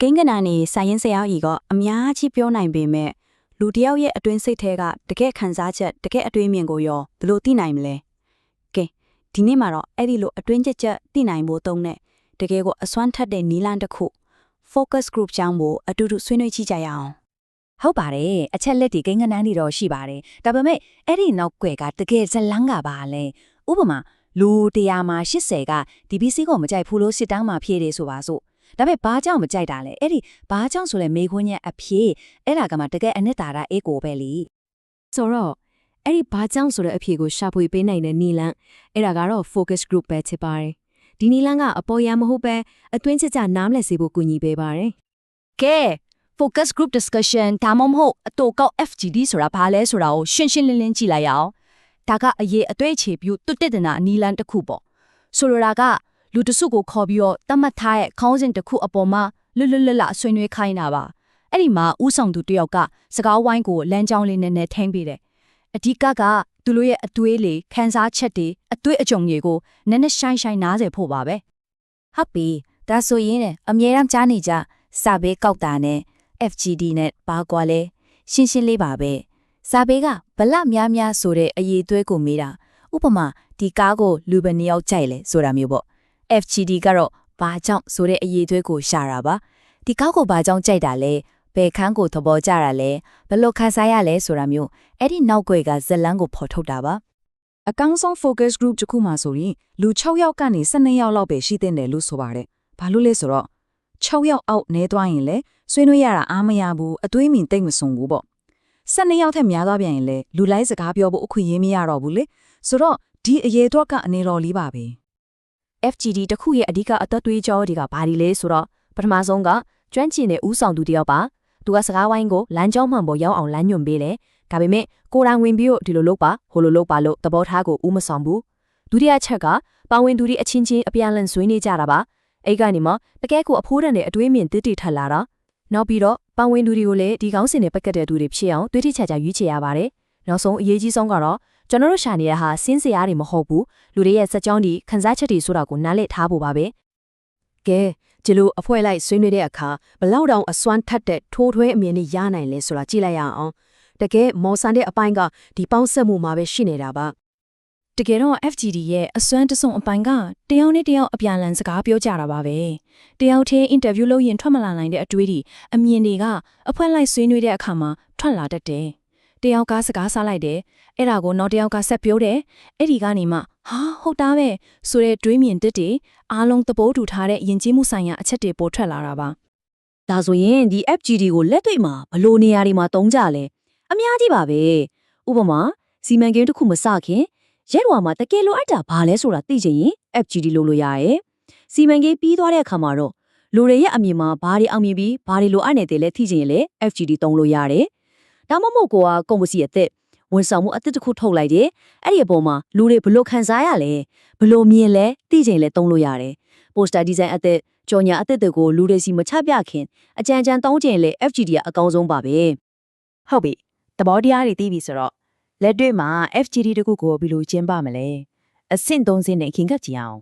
ကိန်းကနာနေစာရင်ဆရာကြီးကအများကြီးပြောနိုင်ပေမဲ့လူတစ်ယောက်ရဲ့အတွင်းစိတ်ထဲကတကယ်ခံစားချက်တကယ်အတွေးမြင်ကိုရောဘယ်လိုသိနိုင်မလဲကဲဒီနေ့မှာတော့အဲ့ဒီလိုအတွင်းချက်ချက်သိနိုင်ဖို့တုံးနဲ့တကယ်ကိုအစွမ်းထက်တဲ့နီလန်တစ်ခု focus group ကြောင်းကိုအတူတူဆွေးနွေးကြည့်ကြရအောင်ဟုတ်ပါတယ်အချက်လက်တွေကိန်းကနန်းတွေတော့ရှိပါတယ်ဒါပေမဲ့အဲ့ဒီနောက်ွယ်ကတကယ်ဇလန်းကပါလဲဥပမာလူ100မှာ80က DBC ကိုမကြိုက်ဘူးလို့စစ်တမ်းမှာဖြေတယ်ဆိုပါစို့ ဒါပေမဲ့ဘာကြောင့်မကြိုက်တာလဲအဲ့ဒီဘာကြောင့်ဆိုလဲမေခွန်းရဲ့အဖြေအဲ့ဒါကမှတကယ်အနှစ်သာရအေးကိုပဲလीဆိုတော့အဲ့ဒီဘာကြောင့်ဆိုတဲ့အဖြေကိုရှာဖွေပေးနိုင်တဲ့နီလန်းအဲ့ဒါကတော့ focus group ပဲဖြစ်ပါတယ်ဒီနီလန်းကအပေါ်ရမဟုတ်ပဲအတွင်းချက်ချနားမလည်စေဖို့ကူညီပေးပါတယ်ကဲ focus group discussion ဒါမှမဟုတ်အတူကောက် FGD ဆိုတာဘာလဲဆိုတာကိုရှင်းရှင်းလင်းလင်းကြည့်လိုက်ရအောင်ဒါကအရေးအတွေ့အချေပြုတွတ်တက်တဲ့နာအနီလန်းတစ်ခုပေါ့ဆိုလိုတာက လူတစုကိုခေါ်ပြီးတော့တတ်မှတ်ထားတဲ့ခေါင်းစဉ်တစ်ခုအပေါ်မှာလွတ်လွတ်လပ်လပ်ဆွေးနွေးခိုင်းတာပါအဲ့ဒီမှာဥဆောင်သူတစ်ယောက်ကစကားဝိုင်းကိုလမ်းကြောင်းလေးနဲ့နဲ့ထင်းပေးတယ်အဓိကကသူတို့ရဲ့အတွေးလေခန်းစားချက်တွေအတွေးအကြုံတွေကိုနည်းနည်းရှိုင်းရှိုင်းနားစေဖို့ပါပဲဟုတ်ပြီဒါဆိုရင်လည်းအမြဲတမ်းကြားနေကြစာဘေးကောက်တာနဲ့ FGD နဲ့ဘာကွာလဲရှင်းရှင်းလေးပါပဲစာဘေးကဗလများများဆိုတဲ့အရေးအသွေးကိုမေးတာဥပမာဒီကားကိုလူဘယ်နှစ်ယောက်ကြိုက်လဲဆိုတာမျိုးပေါ့ FGD ကတော့ဘာကြောင့်ဆိုတဲ့အရေးအသွေးကိုရှာတာပါဒီကားကိုဘာကြောင့်ကြိုက်တာလဲဘယ်ခန်းကိုသဘောကျတာလဲဘယ်လိုခံစားရလဲဆိုတာမျိုးအဲ့ဒီနောက်ွယ်ကဇက်လန်းကိုဖော်ထုတ်တာပါအကောင်းဆုံး focus group တစ်ခုမှဆိုရင်လူ6ယောက်ကနေ12ယောက်လောက်ပဲရှိတဲ့တယ်လို့ဆိုပါတယ်။ဘာလို့လဲဆိုတော့6ယောက်အောက်နဲသွားရင်လည်းဆွေးနွေးရတာအားမရဘူးအတွေးမြင်တိတ်မစုံဘူးပေါ့။12ယောက်ထက်များသွားပြန်ရင်လည်းလူလိုက်စကားပြောဖို့အခွင့်အရေးမရတော့ဘူးလေ။ဆိုတော့ဒီအရေးတော့ကအနေတော်လေးပါပဲ FGD တစ်ခုရဲ့အဓိကအသက်သွေးကြောတွေကဘာတွေလဲဆိုတော့ပထမဆုံးကကျွမ်းကျင်တဲ့ဦးဆောင်သူတစ်ယောက်ပါသူကစကားဝိုင်းကိုလမ်းကြောင်းမှန်ပေါ်ရောက်အောင်လမ်းညွှန်ပေးတယ်ဒါပေမဲ့ကိုယ်တိုင်ဝင်ပြီးတော့ဒီလိုလုပ်ပါဟိုလိုလုပ်ပါလို့သဘောထားကိုဦးမဆောင်ဘူးဒုတိယချက်ကပါဝင်သူတွေအချင်းချင်းအပြန်အလှန်ဆွေးနွေးကြတာပါအဲ့ကနေမှတကယ်ကိုအဖိုးတန်တဲ့အတွေးမြင်တည်တည်ထက်လာတာနောက်ပြီးတော့ပါဝင်သူတွေကိုလည်းဒီကောင်းစင်နဲ့ပတ်သက်တဲ့သူတွေဖြစ်အောင်တွေးထိချာချာရွေးချယ်ရပါတယ်နောက်ဆုံးအရေးကြီးဆုံးကတော့ ကျွန်တော်တို့ရှာနေတဲ့ဟာစင်းစရာတွေမဟုတ်ဘူးလူတွေရဲ့စက်ကြောင်းဒီခန်းစားချက်တွေဆိုတာကိုနားလည်ထားဖို့ပါပဲကဲဒီလိုအဖွဲလိုက်ဆွေးနွေးတဲ့အခါဘလောက်တောင်အစွမ်းထက်တဲ့ထိုးထွဲအမြင်တွေရနိုင်လဲဆိုတာကြည့်လိုက်ရအောင်တကယ်မော်ဆန်တဲ့အပိုင်းကဒီပေါင်းဆက်မှုမှာပဲရှိနေတာပါတကယ်တော့ FGD ရဲ့အစွမ်းတဆုံအပိုင်းကတယောက်နဲ့တယောက်အပြန်အလှန်စကားပြောကြတာပါပဲတယောက်တည်းအင်တာဗျူးလုပ်ရင်ထွက်မလာနိုင်တဲ့အတွေးတွေအမြင်တွေကအဖွဲလိုက်ဆွေးနွေးတဲ့အခါမှာထွက်လာတတ်တယ် တယောက်ကစကားစားလိုက်တယ်အဲ့ဒါကိုနောက်တယောက်ကဆက်ပြောတယ်အဲ့ဒီကနေမှဟာဟုတ်တာပဲဆိုတဲ့တွေးမြင်တစ်တွေအားလုံးသဘောတူထားတဲ့ယဉ်ကျေးမှုဆိုင်ရာအချက်တွေပေါ်ထွက်လာတာပါဒါဆိုရင်ဒီ FGD ကိုလက်တွေ့မှာဘလို့နေရာတွေမှာတုံးကြလဲအများကြီးပါပဲဥပမာစီမံကိန်းတစ်ခုမစခင်ရဲတော်မှာတကယ်လိုအပ်တာဘာလဲဆိုတာသိချင်ရင် FGD လုပ်လို့ရရဲစီမံကိန်းပြီးသွားတဲ့အခါမှာတော့လူတွေရဲ့အမြင်မှာဘာတွေအောင်မြင်ပြီးဘာတွေလိုအပ်နေတယ်လဲသိချင်ရင်လည်း FGD တုံးလို့ရတယ် ဒါမှမဟုတ်ကိုကကွန်ပစီအသက်ဝန်ဆောင်မှုအသစ်တစ်ခုထုတ်လိုက်တယ်အဲ့ဒီအပေါ်မှာလူတွေဘလို့ခံစားရလဲဘလို့မြင်လဲသိချင်လဲတုံးလို့ရတယ်ပိုစတာဒီဇိုင်းအသစ်ကြော်ညာအသစ်တွေကိုလူတွေစီမချပြခင်အကြံကြံတောင်းကျင်လေ FGD ကအကောင်းဆုံးပါပဲဟုတ်ပြီသဘောတရားတွေသိပြီဆိုတော့လက်တွေ့မှာ FGD တခုကိုဘယ်လိုကျင်းပမလဲအဆင့်၃ဆင့်နဲ့ခင်ကပ်ကြည့်အောင်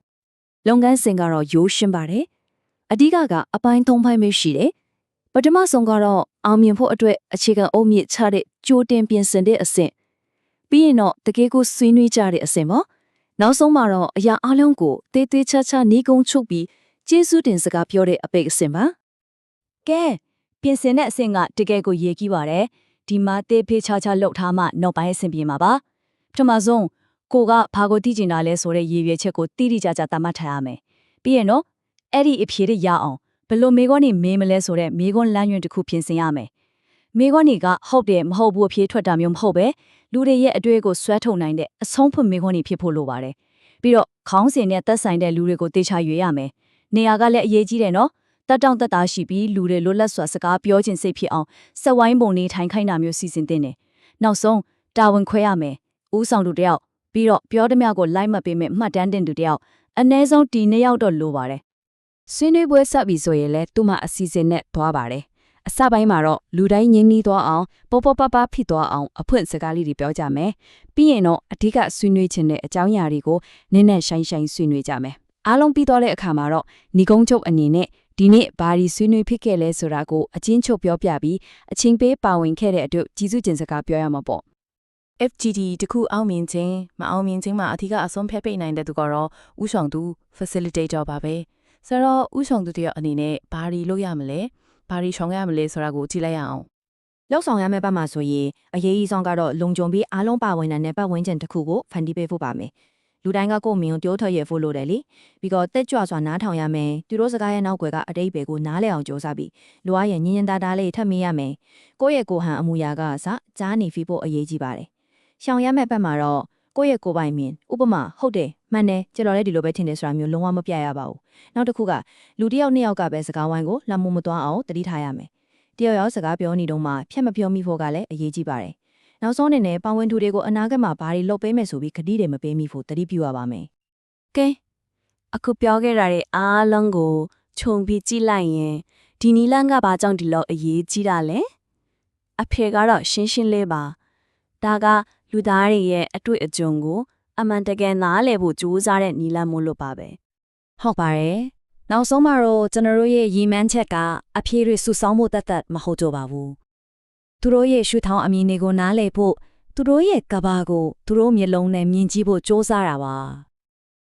လုပ်ငန်းစဉ်ကတော့ရိုးရှင်းပါတယ်အဓိကကအပိုင်း၃ပိုင်းပဲရှိတယ် ပထမဆုံးကတော့အောင်မြင်ဖို့အတွက်အခြေခံအုတ်မြစ်ချတဲ့ကြိုတင်ပြင်ဆင်တဲ့အဆင့်ပြီးရင်တော့တကယ်ကိုဆွေးနွေးကြတဲ့အဆင့်ပေါ့နောက်ဆုံးမှာတော့အရာအလုံးကိုတေးသေးချာချာနှီးကုန်းချုပ်ပြီးကျေးဇူးတင်စကားပြောတဲ့အပိတ်အဆင့်ပါကဲပြင်ဆင်တဲ့အဆင့်ကတကယ်ကိုရေကြီးပါတယ်ဒီမှာတေးဖေးချာချာလှုပ်ထားမှနောက်ပိုင်းအဆင်ပြေမှာပါပထမဆုံးကိုကဘာကိုသိကျင်တာလဲဆိုတဲ့ရည်ရွယ်ချက်ကိုတိတိကျကျသတ်မှတ်ထားရမယ်ပြီးရင်တော့အဲ့ဒီအဖြေတွေရအောင် ဘယ်လိုမေခွန်းနေမေးမလဲဆိုတဲ့မေခွန်းလမ်းညွှန်တစ်ခုပြင်ဆင်ရမယ်မေခွန်းတွေကဟုတ်တယ်မဟုတ်ဘူးအဖြေထွက်တာမျိုးမဟုတ်ပဲလူတွေရဲ့အတွေ့အကိုဆွဲထုတ်နိုင်တဲ့အဆုံးဖွင့်မေခွန်းတွေဖြစ်ဖို့လိုပါတယ်ပြီးတော့ခေါင်းစဉ်နဲ့သက်ဆိုင်တဲ့လူတွေကိုတေချာရွေးရမယ်နေရာကလည်းအရေးကြီးတယ်နော်တက်တောင့်တက်တာရှိပြီးလူတွေလွတ်လပ်စွာစကားပြောခြင်းစိတ်ဖြစ်အောင်စက်ဝိုင်းပုံနေထိုင်ခိုင်းတာမျိုးစီစဉ်တင်တယ်နောက်ဆုံးတာဝန်ခွဲရမယ်ဦးဆောင်သူတယောက်ပြီးတော့ပြောသမျှကိုလိုက်မှတ်ပေးမယ်မှတ်တမ်းတင်သူတယောက်အ ਨੇ ဆုံးဒီနှစ်ယောက်တော့လိုပါတယ် ဆွေးနွေးပွဲဆက်ပြီဆိုရင်လည်းသူ့မှာအစီအစဉ်နဲ့သွားပါတယ်အစပိုင်းမှာတော့လူတိုင်းငင်းနှီးသွားအောင်ပေါ်ပေါ်ပပဖြစ်သွားအောင်အဖွင့်စကားလေးတွေပြောကြမယ်ပြီးရင်တော့အဓိကဆွေးနွေးခြင်းတဲ့အကြောင်းအရာတွေကိုနင်းနဲ့ရှိုင်းရှိုင်းဆွေးနွေးကြမယ်အားလုံးပြီးသွားတဲ့အခါမှာတော့ညီကုန်းချုပ်အနေနဲ့ဒီနေ့ဘာဒီဆွေးနွေးဖြစ်ခဲ့လဲဆိုတာကိုအချင်းချုပ်ပြောပြပြီးအချင်းပေးပါဝင်ခဲ့တဲ့အတွက်ကြီးစုကျင်စကားပြောရမှာပေါ့ FGD တခုအောင်မြင်ခြင်းမအောင်မြင်ခြင်းမှာအထူးကအဆုံးဖြတ်ပိတ်နိုင်တဲ့သူကတော့ဥဆောင်သူ facilitator ပါပဲ ဆိုတော့ဥဆောင်သူတယောက်အနေနဲ့ဘာတွေလုပ်ရမလဲဘာတွေရှောင်ရမလဲဆိုတာကိုကြည့်လိုက်ရအောင်လောက်ဆောင်ရမယ့်ဘက်မှာဆိုရင်အရေးကြီးဆုံးကတော့လုံခြုံပြီးအားလုံးပါဝင်တဲ့ပတ်ဝန်းကျင်တစ်ခုကိုဖန်တီးပေးဖို့ပါမယ်လူတိုင်းကကိုယ့်မင်းကိုတိုးထွက်ရဖို့လိုတယ်လေပြီးတော့တက်ကြွစွာနားထောင်ရမယ်သူတို့စကားရဲ့နောက်ွယ်ကအတိတ်ပဲကိုနားလည်အောင်ကြိုးစားပြီးလူအားရဲ့ညင်ညင်သားသားလေးထပ်မေးရမယ်ကိုယ့်ရဲ့ကိုယ်ဟန်အမူအရာကအစကြားနေဖီးဖို့အရေးကြီးပါတယ်ရှောင်ရမယ့်ဘက်မှာတော့ ကိုယ့်ရဲ့ကိုယ်ပိုင်မြင်ဥပမာဟုတ်တယ်မှန်တယ်ကျွန်တော်လည်းဒီလိုပဲထင်တယ်ဆိုတာမျိုးလုံးဝမပြရပါဘူးနောက်တစ်ခုကလူတစ်ယောက်နှစ်ယောက်ကပဲစကားဝိုင်းကိုလှမ်းမမသွားအောင်တတိထားရမယ်တယောက်ယောက်စကားပြောနေတော့မှဖြတ်မပြောမိဖို့ကလည်းအရေးကြီးပါတယ်။နောက်ဆုံးအနေနဲ့ပဝင်သူတွေကိုအနာဂတ်မှာဘာတွေလုပ်ပေးမယ်ဆိုပြီးခတိတွေမပေးမိဖို့တတိပြုရပါမယ်ကဲအခုပြောခဲ့တာတွေအားလုံးကိုခြုံပြီးကြည့်လိုက်ရင်ဒီနီလန်းကဘာကြောင့်ဒီလောက်အရေးကြီးတာလဲအဖေကတော့ရှင်းရှင်းလေးပါဒါက လူသားတွေရဲ့အတွေ့အကြုံကို အမှန်တကယ်နားလည်ဖို့ကြိုးစားတဲ့နီလန်းမို့လို့ပါပဲဟုတ်ပါတယ်နောက်ဆုံးမှာတော့ကျွန်တော်တို့ရဲ့ရည်မှန်းချက်ကအဖြေတွေစုဆောင်းဖို့တတ်တတ်မဟုတ်တော့ပါဘူးသူတို့ရဲ့ရှုထောင်းအမြင်တွေကိုနားလည်ဖို့သူတို့ရဲ့ကဘာကိုသူတို့မျက်လုံးနဲ့မြင်ကြည့်ဖို့စ조사တာပါ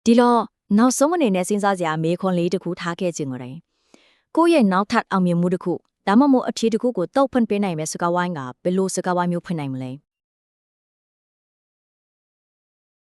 ဒီတော့နောက်ဆုံးအနေနဲ့စဉ်းစားစရာမေးခွန်းလေးတစ်ခုထားခဲ့ခြင်းကိုရင်ကိုယ့်ရဲ့နောက်ထပ်အောင်မြင်မှုတစ်ခုဒါမှမဟုတ်အထီးတစ်ခုကိုတောက်ဖွင့်ပေးနိုင်မဲ့စကားဝိုင်းကဘယ်လိုစကားဝိုင်းမျိုးဖွင့်နိုင်မလဲ